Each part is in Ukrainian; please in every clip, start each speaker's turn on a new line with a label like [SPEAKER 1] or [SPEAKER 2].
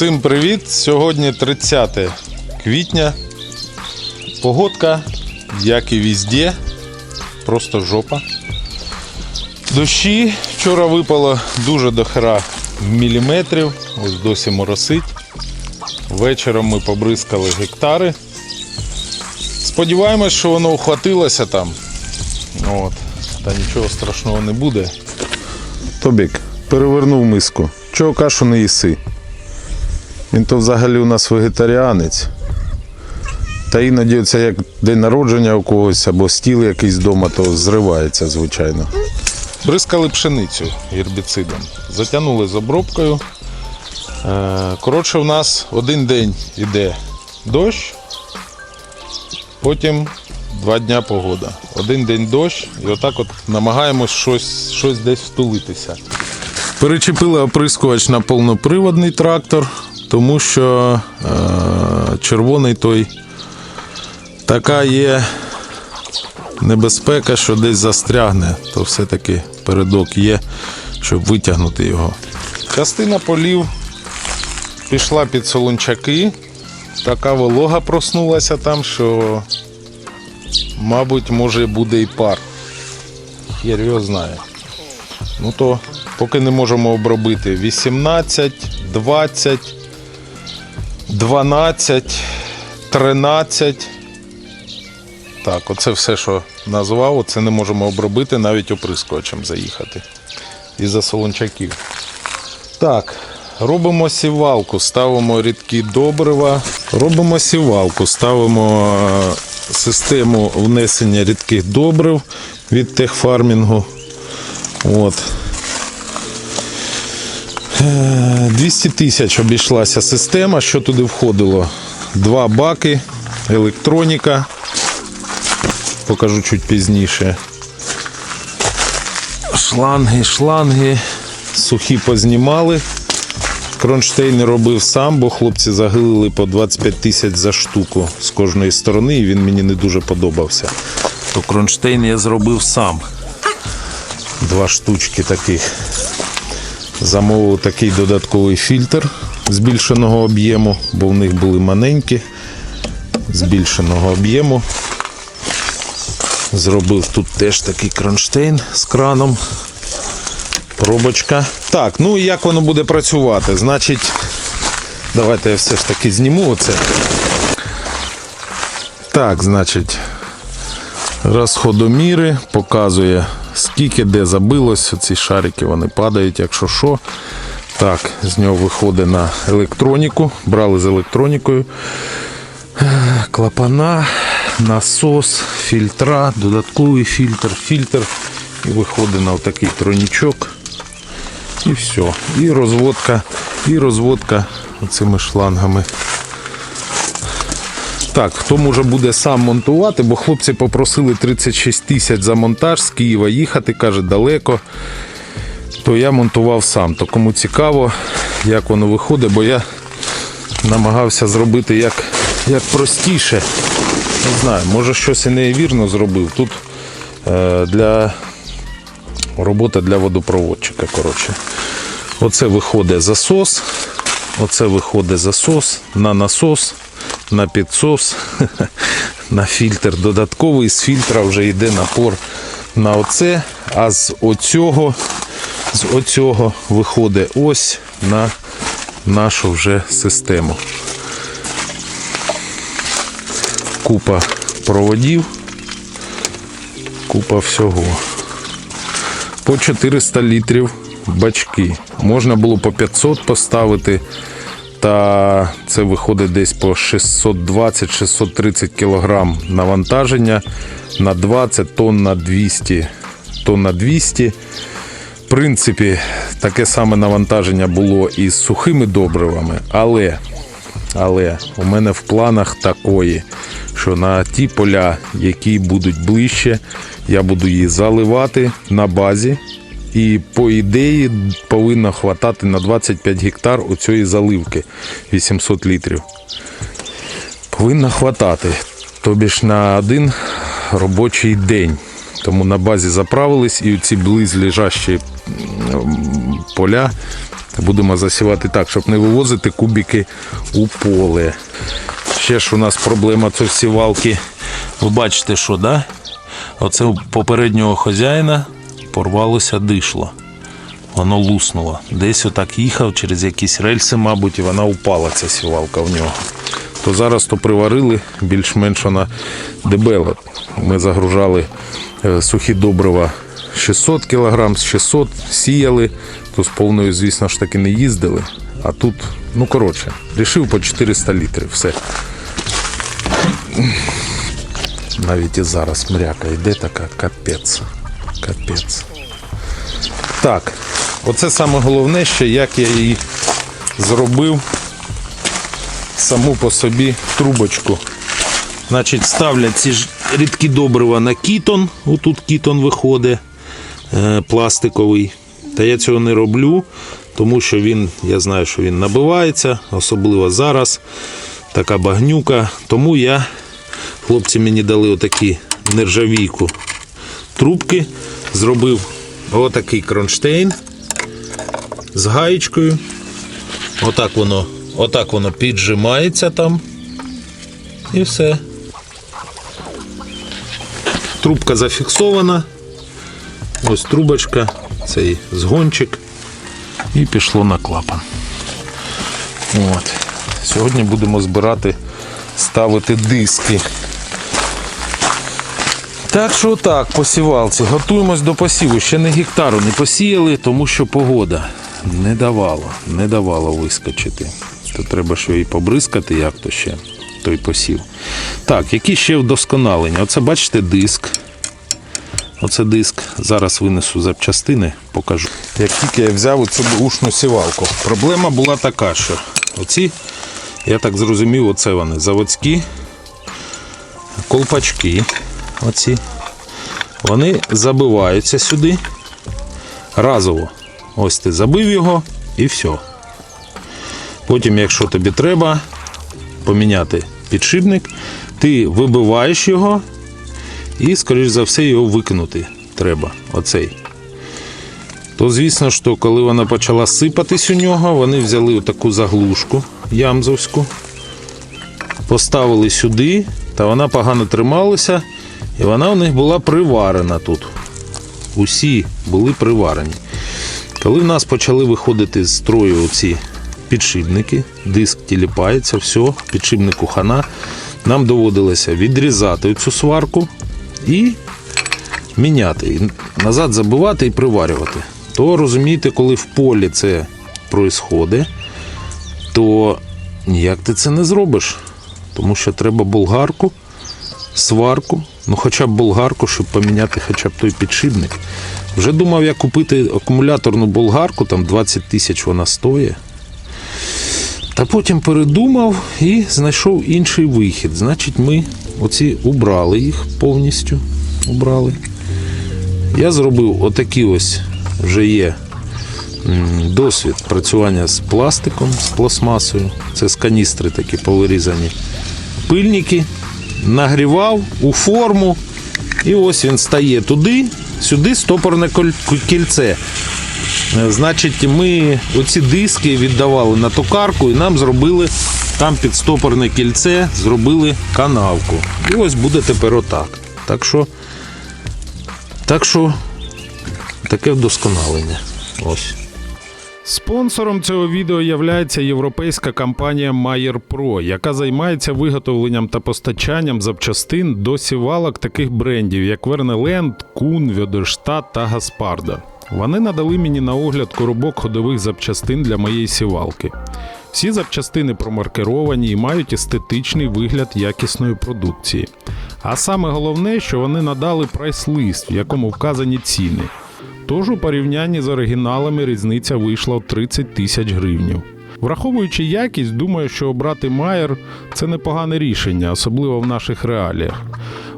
[SPEAKER 1] Всім привіт! Сьогодні 30 квітня. Погодка, як і везде, просто жопа. Дощі вчора випало дуже до хера міліметрів, ось досі моросить. Вечором ми побризкали гектари. Сподіваємось, що воно ухватилося там. От. Та нічого страшного не буде. Тобік, перевернув миску. Чого кашу не їси? Він то взагалі у нас вегетаріанець. Та іноді це як день народження у когось або стіл якийсь вдома, то зривається, звичайно. Бризкали пшеницю гербіцидом, затягнули з обробкою. Е, Коротше, в нас один день іде дощ, потім два дня погода. Один день дощ, і отак от намагаємось щось, щось десь втулитися. Перечепили оприскувач на повноприводний трактор, тому що е, червоний той така є небезпека, що десь застрягне, то все-таки передок є, щоб витягнути його. Частина полів пішла під солончаки. Така волога проснулася там, що, мабуть, може буде і пар. Його знає. Ну то поки не можемо обробити 18, 20, 12, 13. Так, оце все, що назвав, оце не можемо обробити, навіть оприскувачем заїхати. Із-за солончаків. Так, робимо сівалку, ставимо рідкі добрива. Робимо сівалку, ставимо е, систему внесення рідких добрив від техфармінгу. От. Е, 200 тисяч обійшлася система. Що туди входило? Два баки, електроніка. Покажу чуть пізніше. Шланги, шланги. Сухі познімали. Кронштейн робив сам, бо хлопці загилили по 25 тисяч за штуку з кожної сторони, і він мені не дуже подобався. То кронштейн я зробив сам. Два штучки таких. Замовив такий додатковий фільтр збільшеного об'єму, бо в них були маленькі, збільшеного об'єму. Зробив тут теж такий кронштейн з краном. Пробочка. Так, ну і як воно буде працювати? Значить, давайте я все ж таки зніму оце. Так, значить, розходоміри показує, скільки де забилось. Ці шарики вони падають, якщо що. Так, з нього виходить на електроніку. Брали з електронікою. Клапана, насос, фільтра, додатковий фільтр, фільтр. І виходить на отакий тронічок. І все. І розводка, і розводка оцими шлангами. Так, хто може буде сам монтувати, бо хлопці попросили 36 тисяч за монтаж з Києва їхати, каже, далеко. То я монтував сам. То кому цікаво, як воно виходить, бо я намагався зробити як, як простіше. Не знаю, може щось і невірно зробив. Тут е, для робота для водопроводчика. коротше. Оце виходить засос. Оце виходить засос на насос, на підсос, на фільтр додатковий. З фільтра вже йде напор на оце, а з оцього, з оцього виходить ось на нашу вже систему. Купа проводів, купа всього. По 400 літрів бачки. Можна було по 500 поставити, та це виходить десь по 620-630 кг навантаження на 20 тонн на 200 тонн на 200. В принципі, таке саме навантаження було і з сухими добривами, але, але у мене в планах такої, що на ті поля, які будуть ближче, я буду її заливати на базі. І по ідеї повинно хватати на 25 гектар у цієї заливки 800 літрів. Повинно хватати. Тобі ж на один робочий день. Тому на базі заправились і ці близлежащі поля Будемо засівати так, щоб не вивозити кубики у поле. Ще ж у нас проблема це сівалки. Ви бачите, що, да? Оце у попереднього хазяїна порвалося дишло. Воно луснуло. Десь отак їхав через якісь рельси, мабуть, і вона упала, ця сівалка в нього. То зараз то приварили, більш-менш вона дебела. Ми загружали е, сухі добрива 600 кг, з 600 сіяли, то з повною, звісно ж таки, не їздили. А тут, ну коротше, рішив по 400 літрів. Все. Навіть і зараз мряка йде така капець. Капець. Так, оце саме головне, ще як я її зробив саму по собі трубочку. Значить, ставлять ці ж рідкі добрива на кітон. Отут кітон виходить е, пластиковий. Та я цього не роблю, тому що він, я знаю, що він набивається, особливо зараз. Така багнюка. Тому я, хлопці мені дали отакі нержавійку трубки. Зробив отакий кронштейн з гаєчкою. Отак воно, отак воно піджимається там. І все. Трубка зафіксована. Ось трубочка, цей згончик. І пішло на клапан. От. Сьогодні будемо збирати, ставити диски. Так що так, посівалці. Готуємось до посіву. Ще не гектару не посіяли, тому що погода не давала, не давала вискочити. То треба що і побризкати, як то ще той посів. Так, які ще вдосконалення? Оце бачите диск. Оце диск. Зараз винесу запчастини, покажу. Як тільки я взяв оцю ушну сівалку, проблема була така, що оці, я так зрозумів, оце вони заводські колпачки. Оці. Вони забиваються сюди разово. Ось ти забив його і все. Потім, якщо тобі треба поміняти підшипник, ти вибиваєш його і, скоріш за все, його викинути треба. Оцей. То, звісно, що коли вона почала сипатись у нього, вони взяли таку заглушку ямзовську, поставили сюди, та вона погано трималася, і вона у них була приварена тут. Усі були приварені. Коли в нас почали виходити з строю ці підшипники, диск тіліпається, все, підшипнику хана, нам доводилося відрізати цю сварку і міняти. І назад забивати і приварювати. То розумієте, коли в полі це происходить, то ніяк ти це не зробиш. Тому що треба болгарку, сварку, ну хоча б болгарку, щоб поміняти хоча б той підшипник. Вже думав я купити акумуляторну болгарку, там 20 тисяч вона стоїть. Та потім передумав і знайшов інший вихід. Значить, ми оці убрали їх повністю. Убрали. Я зробив отакі ось вже є досвід працювання з пластиком, з пластмасою. Це з каністри такі повирізані пильники. Нагрівав у форму. І ось він стає туди, сюди стопорне кільце. Е, Значить, ми оці диски віддавали на токарку і нам зробили там під стопорне кільце, зробили канавку. І ось буде тепер отак. Так що, так що таке вдосконалення. Ось.
[SPEAKER 2] Спонсором цього відео являється європейська компанія Mayer Pro, яка займається виготовленням та постачанням запчастин до сівалок таких брендів, як Вернеленд, Кун, Вьодерштат та Гаспарда. Вони надали мені на огляд коробок ходових запчастин для моєї сівалки. Всі запчастини промаркеровані і мають естетичний вигляд якісної продукції. А саме головне, що вони надали прайс-лист, в якому вказані ціни. Тож у порівнянні з оригіналами різниця вийшла 30 тисяч гривнів. Враховуючи якість, думаю, що обрати Майер це непогане рішення, особливо в наших реаліях.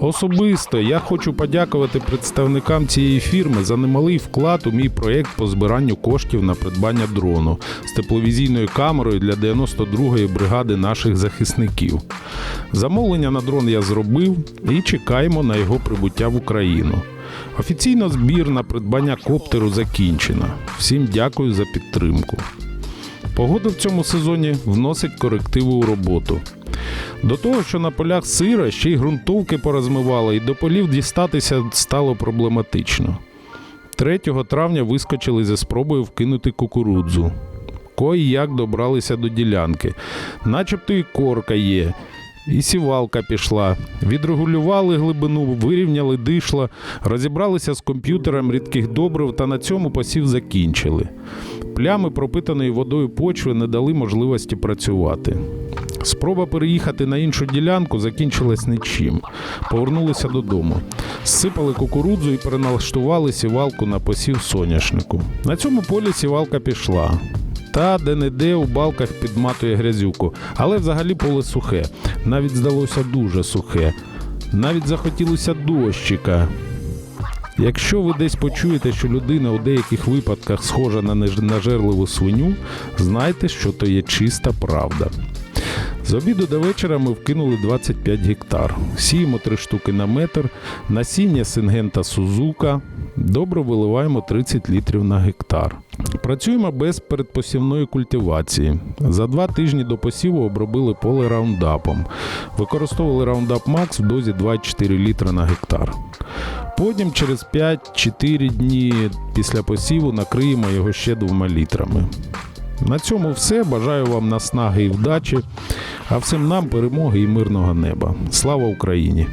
[SPEAKER 2] Особисто я хочу подякувати представникам цієї фірми за немалий вклад у мій проєкт по збиранню коштів на придбання дрону з тепловізійною камерою для 92-ї бригади наших захисників. Замовлення на дрон я зробив і чекаємо на його прибуття в Україну. Офіційно збір на придбання коптеру закінчено. Всім дякую за підтримку. Погода в цьому сезоні вносить корективи у роботу. До того, що на полях сира ще й ґрунтовки порозмивало, і до полів дістатися стало проблематично. 3 травня вискочили зі спробою вкинути кукурудзу. Кої як добралися до ділянки. Начебто і корка є, і сівалка пішла. Відрегулювали глибину, вирівняли дишла, розібралися з комп'ютером рідких добрив та на цьому посів закінчили. Плями пропитаної водою почви не дали можливості працювати. Спроба переїхати на іншу ділянку закінчилась нічим. Повернулися додому. Зсипали кукурудзу і переналаштували сівалку на посів соняшнику. На цьому полі сівалка пішла. Та де-не-де у балках підматує грязюку, але взагалі поле сухе. Навіть здалося дуже сухе. Навіть захотілося дощика. Якщо ви десь почуєте, що людина у деяких випадках схожа на нажерливу свиню, знайте, що то є чиста правда. З обіду до вечора ми вкинули 25 гектар. Сіємо 3 штуки на метр, насіння сингента Сузука. Добре виливаємо 30 літрів на гектар. Працюємо без передпосівної культивації. За два тижні до посіву обробили поле раундапом. Використовували раундап Макс в дозі 2,4 літра на гектар. Потім через 5-4 дні після посіву накриємо його ще двома літрами. На цьому все. Бажаю вам наснаги і вдачі, а всім нам перемоги і мирного неба. Слава Україні!